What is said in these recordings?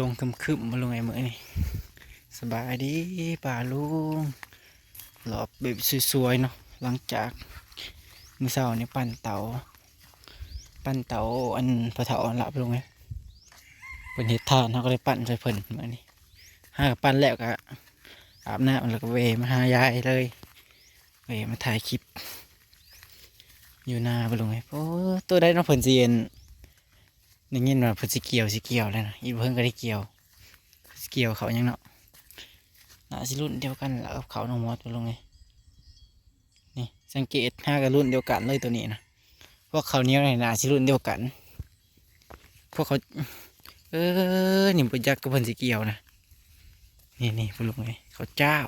ทรงคึมคึมมาลงไอ้เมือนี่สบายดีป่าลุงหลอบแบบสวยๆเนาะหลังจากมือเสาร์นี่ปั่นเตาปั่นเตาอันพระเถาหลับลงไงเป็นเห็ดทานเขาก็เลยปั่นใส่เพิ่นเมือนี่ห้าปั่นแล้วก็อาบน้ำแล้วก็เวมาหายายเลยเวมาถ่ายคลิปอยู่หน้าไปลงไงโอ้ตัวได้น้องเพิ่นสิเอ็น ได้ยินว่าเพิ่นสิเกี่ยวสิเกี่ยวแล้วนะอีเพิ่งก็ได้เกี่ยวสิเกี่ยวเขายังเนาะน่าสิรุ่นเดียวกันแล้วกับเขาน้องมอสไปลงไงนี่สังเกตห้ากับรุ่นเดียวกันเลยตัวนี้นะพวกเขาเนี้ยวนี่น่าสิรุ่นเดียวกัน พวกเขาเออนี่ปุยักกับเพิ่นสิเกี่ยวนะนี่นี่ไปลงไงเขาเจ้า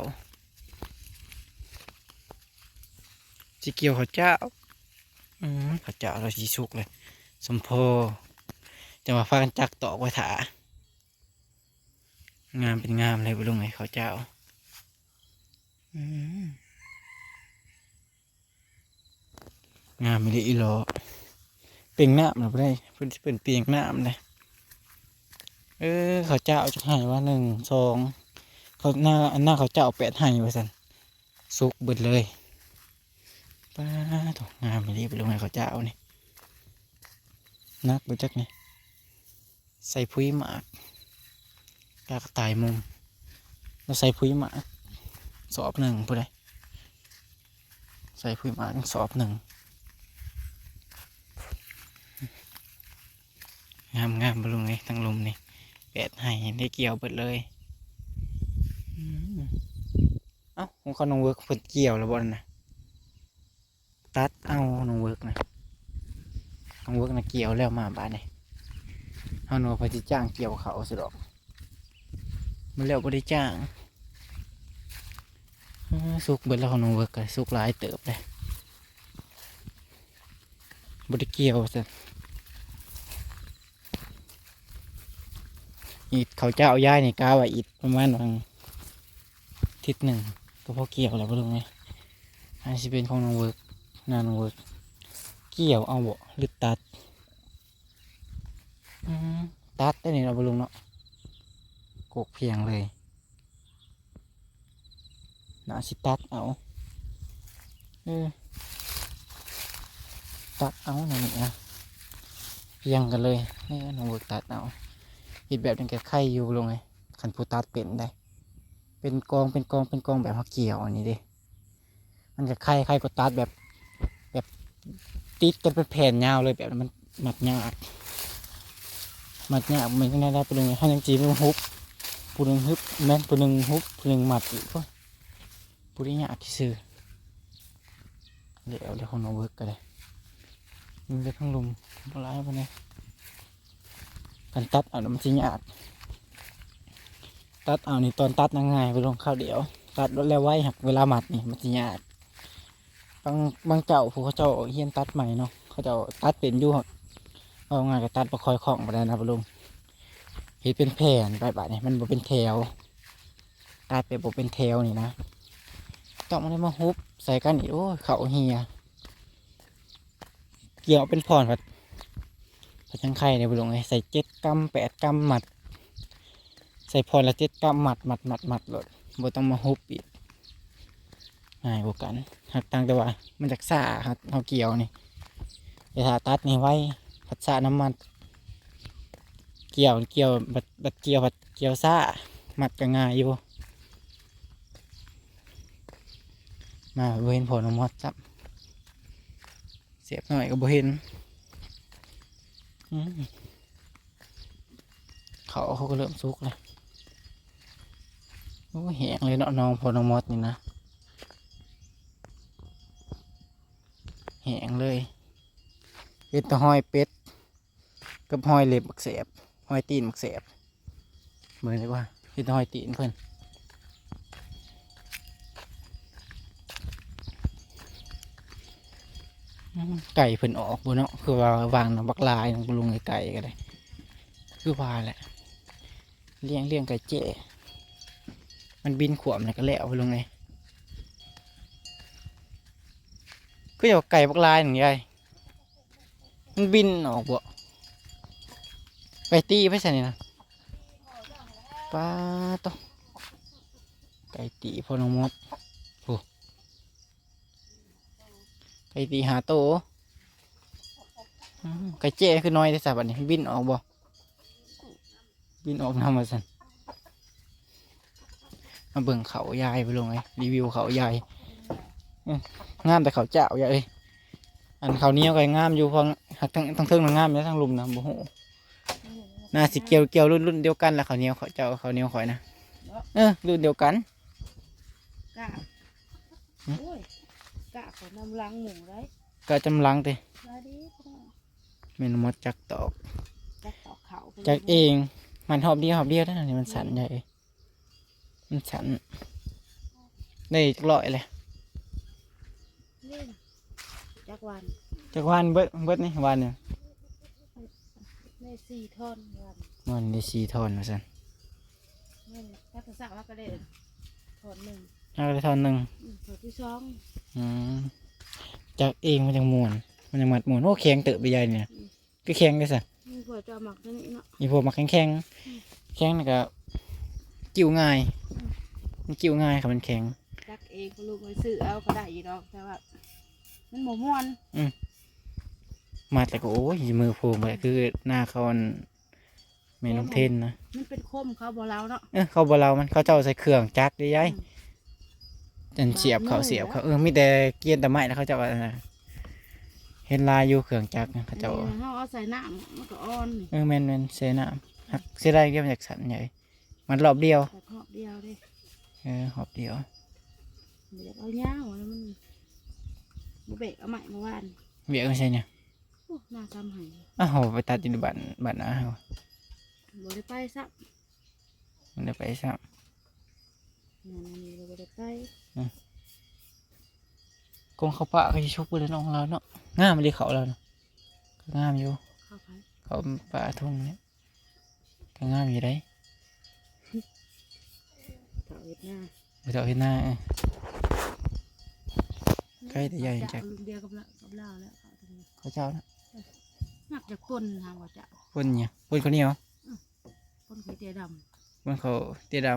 สิเกี่ยวเขาเจ้าอืมเขาเจ้าเราสีสุกเลยสมโพ จะมาพากันจักตอกไว้ถางามเป็นงามเลยบุลุงไงเขาเจ้าองามไม่ได้อีหลอเปียงน้ำหรือไม่ได้เพิ่นสิเป็นเปียงน้ำเลยเออเขาเจ้าจะให้ว่าหนึ่งสองเขาหน้าหน้าเขาเจ้าแปดให้ไว้สันสุกเบิดเลยป้าถูกงามไม่ได้บุลุงไงเขาเจ้านี่นักบ่จักนี่ ใส่พุ้ยหมากกากระต่ายมุมแล้วใส่พุ้ยหมากสอบหนึ่งผู้ใดใส่พุ้ยหมากสอบหนึ่งงามงามบลุงไงทั้งลุมนี่แปดให้ได้เกี่ยวเบิดเลยเอ้าของเขาน้องเวิร์กเพิ่นเกี่ยวแล้วบ่นั่นะตัดเอาน้องเวิร์กนะทางเวิร์กนะเกี่ยวแล้วมาบ้านนี่ ฮาโนพอจิจ้างเกี่ยวเขาสิดอก มันแล้วบ่ได้จ้างสุกเบิดแล้วของน้องเวิร์กสุกหลายเติบเลยบ่ได้เกียวซะอีดเขาเจ้าย้ายในี่กาวอีดประมาณวังทิศหนึ่งก็พอเกี่ยวแล้วบ่รู้ไงอันนี้สิเป็นของน้องเวิร์กนาน้องเวิร์กเกี่ยวเอาบ่หรือตัด ตัดได้เนี่ยเราะบลุงเนาะกกเพียงเลยน่าสิตัดเอาเออตัดเอาหน่อยนี่นะเพียงกันเลยนี่น้องเวิร์กตัดเอาอีกแบบนึงแกไข่อยู่ลงไงขันผู้ตัดเป็นได้ เป็นกองเป็นกองเป็นกองแบบเขาเกี่ยวอันนี้ดิมันจะไข่ไข่ก็ตัดแบบ แบบติดกันเป็นแผ่นยาวเลยแบบมันหมัดยาก มัดยากมันก็ได้ได้ไปเลยห้ายังจีมันฮุบปูนึงฮุบแม่นปูนึงฮุบปูนึงหมัดอีกก็ปูได้ยากที่ซื้อเดี๋ยวเดี๋ยวของน้องเวิร์กก็ได้มันจะทั้งลุมปลายไปเนี่ยการตัดเอาแล้วมันจะยากตัดเอานี่ตอนตัดยังไงไปลงข้าวเดียว ตัดแล้วไว้หักเวลาหมัดนี่มันจะยากบางบางเจ้าผู้เขาเจ้าเฮียนตัดใหม่เนาะเขาเจ้าตัดเป็นอยู่ เอาง่ายก็ตัดประคอยของไปได้นะปะลุงเห็นเป็นแผ่นไปแบบนี้มันบ่เป็นแถวตัดไปบ่เป็นแถวนี่นะต้องมาได้มาฮุบใส่กันอีกโอ้เขาเฮียเกี่ยวเป็นพรผัดผัดช่างไข่เนี่ยปะลุงไงใส่เจ็ดกรัมแปดกรัมหมัด ใส่พรละเจ็ดกรัมหมัดหมัดหมัดหมัดเลยบ่ต้องมาฮุบอีกง่ายกว่ากันหักตังแต่ว่า มันจากซ่าครับเขาเกี่ยวนี่แต่ถ้าตัดนี่ไว้ ผัดซาน้ำมัน เกี่ยวเกี่ยวบัดบัดเกี่ยวบัดเกี่ยวซ่ามัดก็ง่ายอยู่ มาเห็นผลน้ำมดจับเสียบหน่อยก็บ่เห็นเขาเขาก็เริ่มสุกเลยโอ้แหงเลยเนาะน้องพอน้องมดนี่นะแหงเลยเป็นแตะหอยเป็ด กับหอยเล็บบักเสบหอยตีนบักเสบเหมือนเลยว่าเป็นแตะหอยตีนเพิ่นอืมไก่เพิ่นออกบนเนาะคือว่าวางน้ำบักลายน้ำลุงไอ้ไก่ก็ได้คือว่าแหละเลี้ยงเลี้ยงไก่เจ๊มันบินขวมเลยก็แล้วไปลงไงก็อย่าไก่บักลายหนึ่งยายมันบินออกบ่ ไปตีไปใส่นี่นะป้าตอไก่ตีพอน้องมดโอ้ไก่ตีหาโตไก่เจ้คือน้อยได้สับอันนี้บินออกบ่บินออกนำมาสันมาเบิ่งเขายายไปลงไงรีวิวเขายายอื้องามแต่เขาเจ้ายายเอ้ยอันเขาเนี้ยวก็งามอยู่เพอหักทั้งทั้งเทิงทั้งงามแล้วทั้งลุมนะโอ้โห น่าสิเกี่ยวเกี่ยวรุ่นรุ่นเดียวกันแหละเขาวเหนียวเขาเจ้าเขาวเหนียวข่อยนะเออรุ่นเดียวกันกะหืมโอ้ยกะขอนำลังหมูไรก็จำลังเตมาดิพ่อเมนมดจักตอกจักตอกเขาไปจักเอง มันหอบเดียวหอบเดียวได้นี่มันสั่นใหญ่มันสั่นได้จักร้อยเลยเล่นจักวันจักวันเบิดเบิดนี่วันเนี่ย ในสี่ท่อนวันวันได้สี่ทอนมาสั่นแม่นถ้าภาษาว่าก็ได้ท่อนหนึ่งเอาได้ทอนหนึ่งอืมท่อนที่สองอืมจักเองมันจังมวน มันจังมัดมวนโอ้แข็งเติบไปใหญ่เนี่ยก็แข็งได้สิมีผัวจะหมักตัวนี้เนาะอีพวกมาแข็งแข็งแข็งนี่ก็กิ้วง่าย มันกิ้วง่ายครับมันแข็ง จักเองก็ลูกไปซื้อเอาก็ได้อีดอกแต่ว่า มันหมูม่วนมาแต่ก็โอ้ยมือโผล่ไปคือหน้าเขาอันเมนองเทนนะมันเป็นคมเขาบ่เราเนาะเออเขาบอเรามันเขาเจ้าใส่เครื่องจักรได้ยัยจันเสียบเขาบาดมือเสียบเขาเออมีแต่เกียนแต่ไม้แล้วเขาเจ้าว่าน่ะเห็นลายอยู่เครื่องจักรนะเขาเจ้านี่เขาเอาใส่น้ำมันก็อ่อนนี่เออแมนแมนเซน้ำหักเสียได้เกี่ยวจากสันใหญ่มันรอบเดียวแต่เพาะเดียวเด้เออหอบเดียวเดี๋ยวเอายาวแล้วมันบ่เบรกเอาใหม่เมื่อวานเบียกไม่ใช่เนี่ยโอ้ หน้าซ้ำใหายอ้าวไปตัดจินบันบันนะเอาบ่ได้ไปซักมันได้ไปซ้นั่นนี่บ่ได้ไปำกงเขาปะเขาจะชุบไปเลยน้องเราเนาะงามมันดีเขาเราเนาะก็งามอยู่เข้าไปเขาปะทุ่งเนี่ยก็งามอยู่ได้เขาเฮ็ดหน้าไปเจาะเห็นหน้าเออใกล้แต่ใหญ่จังจากลุงเดียวกับเรากับเราแล้วเขาตรงนี้เขาเจ้านะ นักจะปนทางว่าจะปนเนี่ยปนข้าวเหนียวปนขี้เตียดปนเขาวเตี้ยด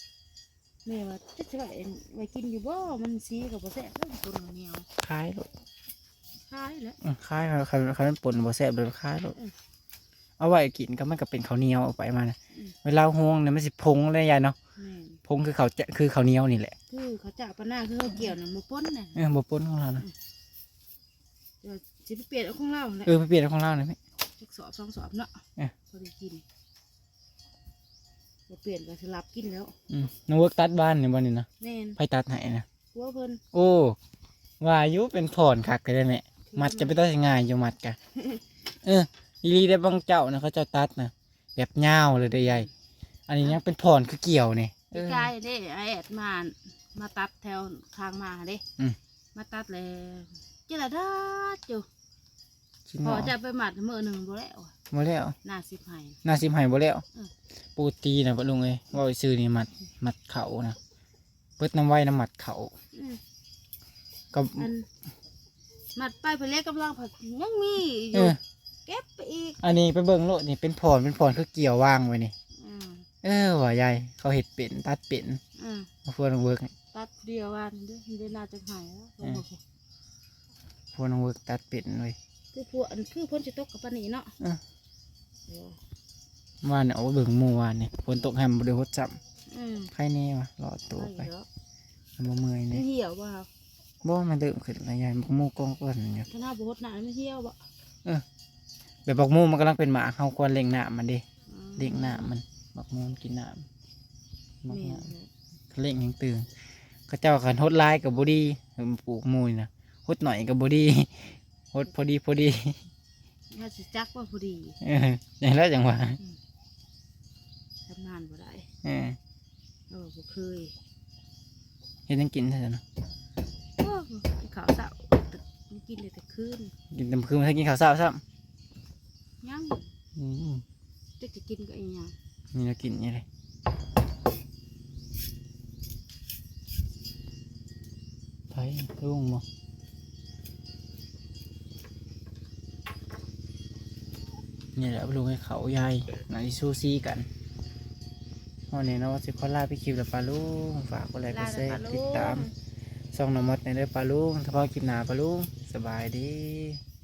ำแม่ว่าจะจะไว้ไว้กินอยู่บ่ มันสีกับบ่แซ่บแล้วปนเหนียวำคล้ายลูกคล้ายแล้วอืมคล้ายเขาเขาเขาปนบ่แซ่บเลยคล้ายลูกอืมเอาไว้กินก็มันก็เป็นข้าวเหนียวออกไปมานะอืม เวลาห่วงเนี่ยมันสิพงเลยยายเนาะแม่นพงคือเขาวจะคือข้าวเหนียวนี่แหละคือเขาจะปะหน้าคือเขาเกี่ยวน่ะมาปนน่ะเออบ่ปนของเรานะเดี๋ ยวสิไปเปลี่ยนเอาของเราแหละเออไปเปลี่ยนของเราหน่อยไหม จักสอบสองสอบเนาะเอ๊ะพอได้กินบ่เปลี่ยนก็สลับกินแล้วอืมน้องเวิร์กตัดบ้านเนี่ยบ้านนี่นะแม่นไผตัดให้นะหัวเพิ่นโอ้ว่าอายุเป็นผ่อนคักเลยแม่มัดจะไปตัดง่ายอยู่มัดกะ เอออีรีได้บางเจ้านะเขาเจะตัดนะแบบยาวเลยได้ใหญ่อันนี้ยังเป็นผ่อนคือเกี่ยวนี่เอพี่อกายเด้ไอแอดมามาตัดแถวทางมาเด้อืม มาตัดเลยเจระดาดอยู่ ชิ้นพหออจะไปหมัดมือหนึ่งบ่แล้วบ่แล้วหน้าสิบไห้หน้าซิมไห้บ่แล้วอืมปูตีนะปะลุงเอ้ยว่าไปซื้อนี่มัดมัดเขานะเปิดน้ำไว้น้ำมัดเขาอืมก็อันหมัดไปเพนเล็กกำลังผัดยังมีอเอยู่อเก็บไปอีกอันนี้ไปเบิ่งโลดนี่เป็นผ่อนเป็นผ่อนคือเกี่ยวว่างไว้นี่ อืมเออว่ายายเขาเห็ดเป็นตัดเป็นอืมมาพวกน้องเวิร์กตัดเดียววันเด้อเดี๋ยวน่าจะหายแล้วอืมพวกน้องเวิร์กตัดเป็นเว้ย คือพวกอันคือพ้นจะตกกับปานนี้เนาะอะเออวานเนี่ยเอาไปเบิ่งหมู่วานเนี่ยฝนตกแฮมบ่ได้หดจับอืมใครแน่วะรอดตัวไปเดี๋ยวมันบ่เมื่อยมันเนี่ยเหี่ยวบ่ครับบ่มันเริ่มขึ้นแล้วยายบักหมู่กองก้อนเนี่ย ถ้าหน้าบดหนามันเหี่ยวบ่แบบบักหมู่มันกำลังเป็นหมาเฮาควรเล่งน้ำมันเด้อืมเล่งน้ำมันบักหมู่มันกินน้ำบักแม่น้นำเล่งยังตื่นเขาเจ้าคันหดหลายกับบ่ดีเออมันปลูกหมู่นี่นะหดหน่อยกับบ่ดีห ดพอดีพอดีน่าสิจักว่าพอดีเอออย่างแล้วจังหวะทำงานบ่ได้เออเออบ่เคยเฮ็ดหยังกินซะเนาะโอ้ขาวเสาตึกมันกินเลยแต่คืนกินแต่มื้อคืนมาถ้ากินข้าวเช้าซ้ำยังอืมจะจะกินก็อีหยังนี่เรากินนี่เลยไปลุงบ่ นี่แหละลุงให้เขายายหน่อยซูซี่กันวันนี้เนาะสิขอลาไปคลิปแล้วปลาลุงฝากกดไลค์กลาดแชแล้วร์ปะลุติดงตามส่องน้ำมดในเด้อปลาลุงถ้าพอคลิปหน้าปลาลุงสบายดีส